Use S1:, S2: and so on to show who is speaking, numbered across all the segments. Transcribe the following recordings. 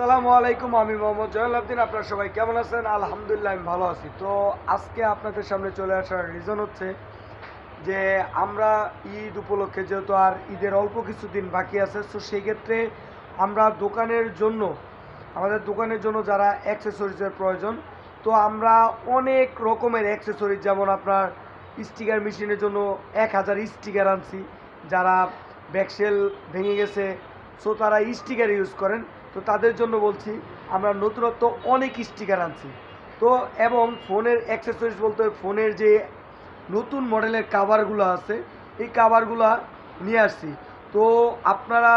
S1: আসসালামু আলাইকুম, আমি মোহাম্মদ জয়নুল আবদিন। আপনারা সবাই কেমন আছেন? আলহামদুলিল্লাহ, আমি ভালো আছি। তো আজকে আপনাদের সামনে চলে আসার রিজন হচ্ছে যে আমরা ঈদ উপলক্ষে যেহেতু আর ঈদের অল্প কিছু দিন বাকি আছে, তো সেই ক্ষেত্রে আমরা দোকানের জন্য, আমাদের দোকানের জন্য যারা অ্যাক্সেসরিজের প্রয়োজন, তো আমরা অনেক রকমের অ্যাক্সেসরিজ যেমন আপনার স্টিকার মেশিনের জন্য এক হাজার স্টিকার আনছি, যারা ব্যাকসেল ভেঙে গেছে। সো তারা স্টিকার ইউজ করেন। তো তাদের জন্য বলছি, আমরা নতুনত্ব অনেক স্টিকার আনছি। তো এবং ফোনের অ্যাক্সেসরিজ বলতে ফোনের যে নতুন মডেলের কাভারগুলো আছে, এই কাভারগুলো নিয়ে আসছি। তো আপনারা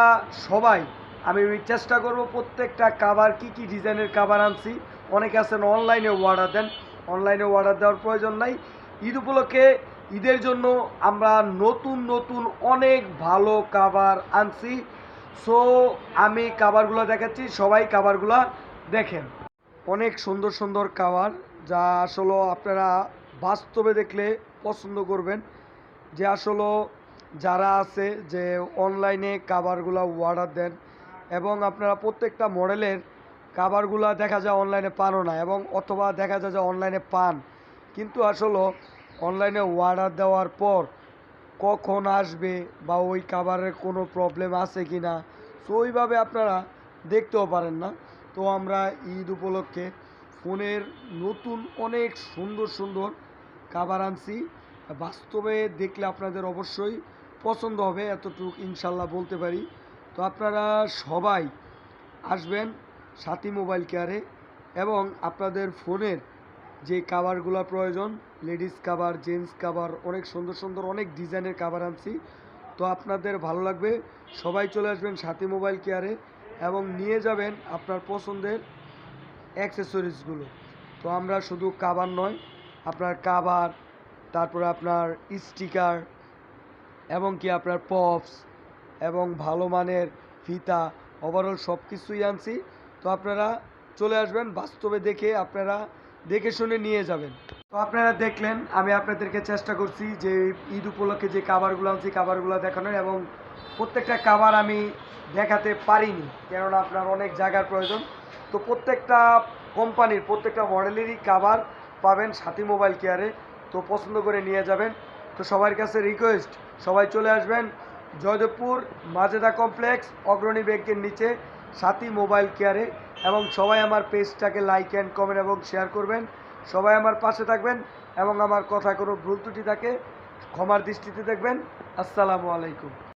S1: সবাই, আমি চেষ্টা করব প্রত্যেকটা কাভার কি কি ডিজাইনের কাভার আনছি। অনেকে আছেন অনলাইনে অর্ডার দেন। অনলাইনে অর্ডার দেওয়ার প্রয়োজন নাই। ঈদ উপলক্ষে ঈদের জন্য আমরা নতুন নতুন অনেক ভালো কাভার আনছি। সো আমি কাভারগুলো দেখাচ্ছি, সবাই কাভারগুলো দেখেন। অনেক সুন্দর সুন্দর কাভার যা আসলে আপনারা বাস্তবে দেখলে পছন্দ করবেন। যে আসলে যারা আছে, যে অনলাইনে কাভারগুলো অর্ডার দেন, এবং আপনারা প্রত্যেকটা মডেলের কাভারগুলো দেখা যায় অনলাইনে পানও না, এবং অথবা দেখা যায় যে অনলাইনে পান। কিন্তু আসলে অনলাইনে অর্ডার দেওয়ার পর কখন আসবে বা ওই কাভারের কোনো প্রবলেম আছে কি না সো ওইভাবে আপনারা দেখতেও পারেন না। তো আমরা ঈদ উপলক্ষে ফোনের নতুন অনেক সুন্দর সুন্দর কাভার আনছি। বাস্তবে দেখলে আপনাদের অবশ্যই পছন্দ হবে, এতটুকু ইনশাল্লাহ বলতে পারি। তো আপনারা সবাই আসবেন সাথী মোবাইল কেয়ারে এবং আপনাদের ফোনের যে কাভারগুলো প্রয়োজন লেডিস কাভার জেন্টস কাভার অনেক সুন্দর সুন্দর অনেক ডিজাইনের কাভার আনছি। তো আপনাদের ভালো লাগবে, সবাই চলে আসবেন সাথী মোবাইল কেয়ারে এবং নিয়ে যাবেন আপনার পছন্দের অ্যাক্সেসরিজগুলো তো আমরা শুধু কাভার নয়, আপনার কাভার তারপরে আপনার স্টিকার এবং কি আপনার পপস এবং ভালো মানের ফিতা ওভারঅল সব কিছুই আনছি। তো আপনারা চলে আসবেন, বাস্তবে দেখে আপনারা দেখে শুনে নিয়ে যাবেন। তো আপনারা দেখলেন, আমি আপনাদেরকে চেষ্টা করছি যে ঈদ উপলক্ষে যে কাভারগুলো আনছি কাভারগুলো দেখানোর এবং প্রত্যেকটা কাভার আমি দেখাতে পারিনি, কেননা আপনার অনেক জায়গার প্রয়োজন। তো প্রত্যেকটা কোম্পানির, প্রত্যেকটা মডেলেরই কাভার পাবেন সাথী মোবাইল কেয়ারে, তো পছন্দ করে নিয়ে যাবেন। তো সবার কাছে রিকোয়েস্ট সবাই চলে আসবেন জয়দেবপুর মাজেদা কমপ্লেক্স, অগ্রণী ব্যাংকের নিচে সাথী মোবাইল কেয়ারে। এবং সবাই আমার পেজটাকে লাইক অ্যান্ড কমেন্ট এবং শেয়ার করবেন। সবাই আমার পাশে থাকবেন এবং আমার কথা কোনো ভুল ত্রুটি থাকে, ক্ষমার দৃষ্টিতে দেখবেন। আসসালামু আলাইকুম।